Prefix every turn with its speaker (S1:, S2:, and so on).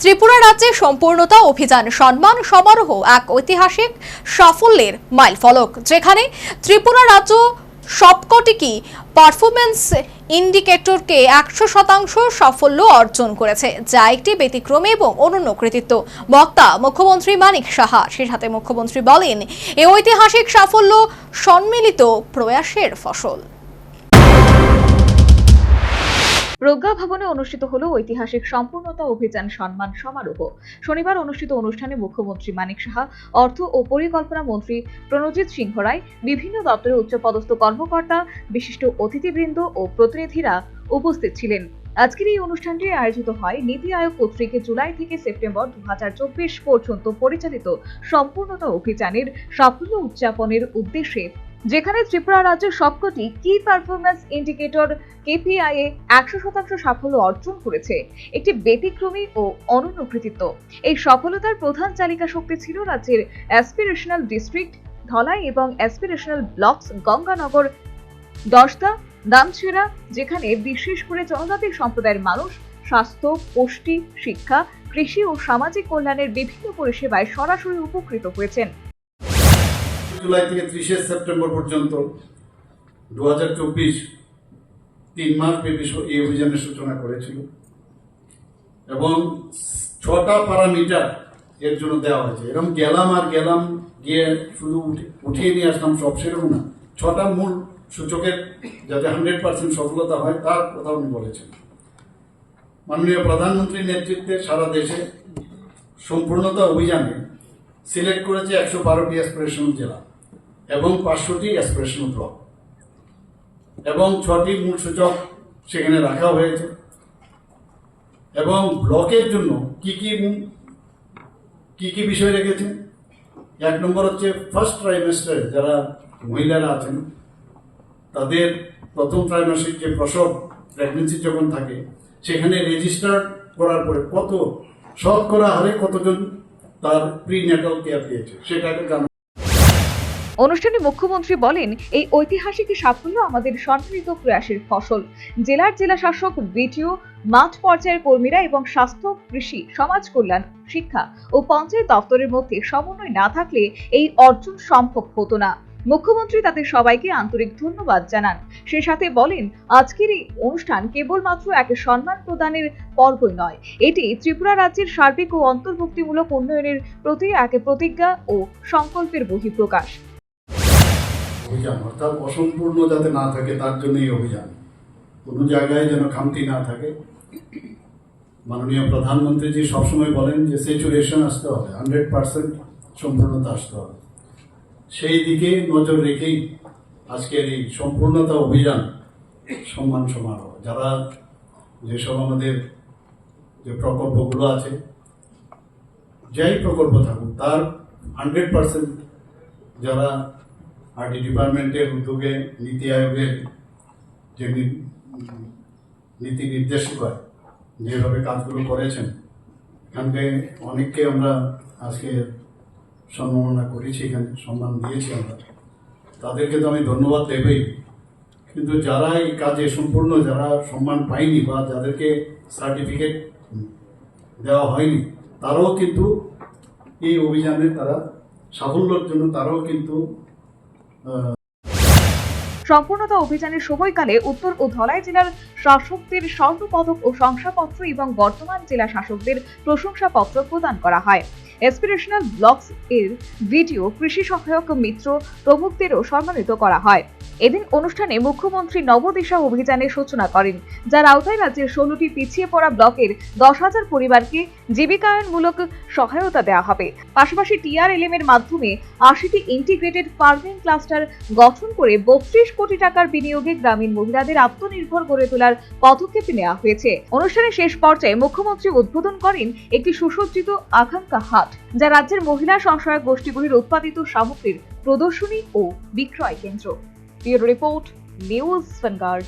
S1: ত্রিপুরা রাজ্যে সম্পূর্ণতা অভিযান, সম্মান সমারোহ, এক ঐতিহাসিক সাফল্যের মাইলফলক যেখানে ত্রিপুরা রাজ্য সবকটিকি পারফরমেন্স ইন্ডিকেটরকে একশো শতাংশ সাফল্য অর্জন করেছে, যা একটি ব্যতিক্রম এবং অনন্য কৃতিত্ব। বক্তা মুখ্যমন্ত্রী মানিক সাহা সে সাথে মুখ্যমন্ত্রী বলেন এই ঐতিহাসিক সাফল্য সম্মিলিত প্রয়াসের ফসল।
S2: প্রজ্ঞা ভবনে অনুষ্ঠিত হল ঐতিহাসিক সম্পূর্ণতা অভিযান সম্মান সমারোহ। শনিবার অনুষ্ঠিত অনুষ্ঠানে মুখ্যমন্ত্রী মানিক সাহা, অর্থ ও পরিকল্পনা মন্ত্রী প্রণজিৎ সিংহ রায়, বিভিন্ন দপ্তরের উচ্চপদস্থ কর্মকর্তা, বিশিষ্ট অতিথিবৃন্দ ও প্রতিনিধিরা উপস্থিত ছিলেন। আজকের এই অনুষ্ঠানটি আয়োজিত হয় নীতি আয়োগ কর্তৃক জুলাই থেকে সেপ্টেম্বর দু হাজার চব্বিশ পর্যন্ত পরিচালিত সম্পূর্ণতা অভিযানের সাফল্য উদযাপনের উদ্দেশ্যে যেখানে ত্রিপুরা রাজ্যের সবকটি কি পারফরম্যান্স ইন্ডিকেটর কেপিআই এ একশো শতাংশ সাফল্য অর্জন করেছে। একটি ব্যতিক্রমী ও অনন্য কৃতিত্ব। এই সফলতার প্রধান চালিকা শক্তি ছিল রাজ্যের অ্যাসপিরেশনাল ডিস্ট্রিক্ট ধলাই এবং অ্যাসপিরেশনাল ব্লকস গঙ্গানগর, দশদা, দামছেরা, যেখানে বিশেষ করে জনজাতি সম্প্রদায়ের মানুষ স্বাস্থ্য, পুষ্টি, শিক্ষা, কৃষি ও সামাজিক কল্যাণের বিভিন্ন পরিষেবায় সরাসরি উপকৃত হয়েছেন।
S3: জুলাই থেকে ত্রিশে সেপ্টেম্বর পর্যন্ত দু হাজার চব্বিশ তিন মাস ব্যাপী এই অভিযানের সূচনা করেছিল এবং ছটা প্যারামিটার এর জন্য দেওয়া হয়েছে। এরকম গেলাম আর গেলাম গিয়ে শুধু উঠিয়ে নিয়ে আসলাম, সব সেরকম না। ছটা মূল সূচকের যাতে হান্ড্রেড পার্সেন্ট সফলতা হয়, তার কথা উনি বলেছেন। মাননীয় প্রধানমন্ত্রীর নেতৃত্বে সারা দেশে সম্পূর্ণতা অভিযানে সিলেক্ট করেছে একশো বারোটি অ্যাসপিরেশনাল জেলা। এবং পাঁচশোটি অ্যাসপিরেশনাল ব্লক এবং ছটি মূল সূচক সেখানে রাখা হয়েছে। এবং ব্লকের জন্য কি কি কি কি বিষয় রেখেছে? এক নম্বর হচ্ছে ফার্স্ট ট্রাইমেস্টারে যারা মহিলারা আছেন, তাদের প্রথম ট্রাইমাসিক যে প্রসব প্রেগনেন্সি যখন থাকে, সেখানে রেজিস্টার করার পরে কত, শতকরা হারে কতজন তার প্রি নেটাল কেয়ার পেয়েছে সেটাকে জানা
S2: অনুষ্ঠানে মুখ্যমন্ত্রী বলেন, এই ঐতিহাসিক সাফল্য আমাদের সম্মিলিত প্রয়াসের ফসল। জেলার জেলা শাসক, বিটিও, মাঠ পর্যায়ের কর্মীরা এবং স্বাস্থ্য, কৃষি, সমাজ কল্যাণ, শিক্ষা ও পঞ্চায়েত দপ্তরের মধ্যে সমন্বয় না থাকলে এই অর্জন সম্ভব হতো না। মুখ্যমন্ত্রী তাদের সবাইকে আন্তরিক ধন্যবাদ জানান। সে সাথে বলেন, আজকের এই অনুষ্ঠান কেবলমাত্র এক সম্মান প্রদানের পর্বই নয়। এটি ত্রিপুরা রাজ্যের সার্বিক ও অন্তর্ভুক্তিমূলক উন্নয়নের প্রতি এক প্রতিজ্ঞা ও সংকল্পের বহিঃপ্রকাশ।
S3: অভিযান, অর্থাৎ অসম্পূর্ণ যাতে না থাকে, তার জন্য এই অভিযান। কোনো জায়গায় যেন খামতি না থাকে। মাননীয় প্রধানমন্ত্রীজি সবসময় বলেন যে স্যাচুরেশন আসতে হবে হান্ড্রেড পার্সেন্ট সম্পূর্ণতা আসতে হবে। সেই দিকে নজর রেখেই আজকের এই সম্পূর্ণতা অভিযান সম্মান সমারোহ। যারা যেসব আমাদের যে প্রকল্পগুলো আছে, যাই প্রকল্প থাকুক, তার হান্ড্রেড পার্সেন্ট যারা আরটি ডিপার্টমেন্টের উদ্যোগে নীতি আয়োগের যে নীতি নির্দেশিকায় যেভাবে কাজগুলো করেছেন, এখানকে অনেককে আমরা আজকে সম্মাননা করেছি, এখানে সম্মান দিয়েছি আমরা। তাদেরকে তো আমি ধন্যবাদ দেবই। কিন্তু যারা এই কাজে সম্পূর্ণ, যারা সম্মান পায়নি বা যাদেরকে সার্টিফিকেট দেওয়া হয়নি, তারাও কিন্তু এই অভিযানে তারা সাফল্যের জন্য তারাও কিন্তু
S2: সম্পূর্ণতা অভিযানের সময়কালে উত্তর ও ধলাই জেলার শাসকদের স্বর্ণপদক ও শংসাপত্র এবং বর্তমান জেলা শাসকদের প্রশংসাপত্র প্রদান করা হয়। এসপিরেশনাল ব্লকস এর ভিডিও কৃষি সহায়ক মিত্র প্রমুখদেরও সম্মানিত করা হয়। এদিন অনুষ্ঠানে মুখ্যমন্ত্রী নবদিশা অভিযানের সূচনা করেন, যার আওতায় রাজ্যের ষোলোটি পিছিয়ে পড়া ব্লকের দশ হাজার পরিবারকে জীবিকায়নমূলক সহায়তা দেওয়া হবে। পাশাপাশি টিআরএলএম এর মাধ্যমে আশিটি ইন্টিগ্রেটেড ফার্মিং ক্লাস্টার গঠন করে বত্রিশ কোটি টাকার বিনিয়োগে গ্রামীণ মহিলাদের আত্মনির্ভর গড়ে তোলার পদক্ষেপ নেওয়া হয়েছে। অনুষ্ঠানের শেষ পর্যায়ে মুখ্যমন্ত্রী উদ্বোধন করেন একটি সুসজ্জিত আকাঙ্ক্ষা হাট, যা রাজ্যের মহিলা স্বসহায়ক গোষ্ঠীগুলির উৎপাদিত সামগ্রীর প্রদর্শনী ও বিক্রয় কেন্দ্র। Your report, News Vanguard.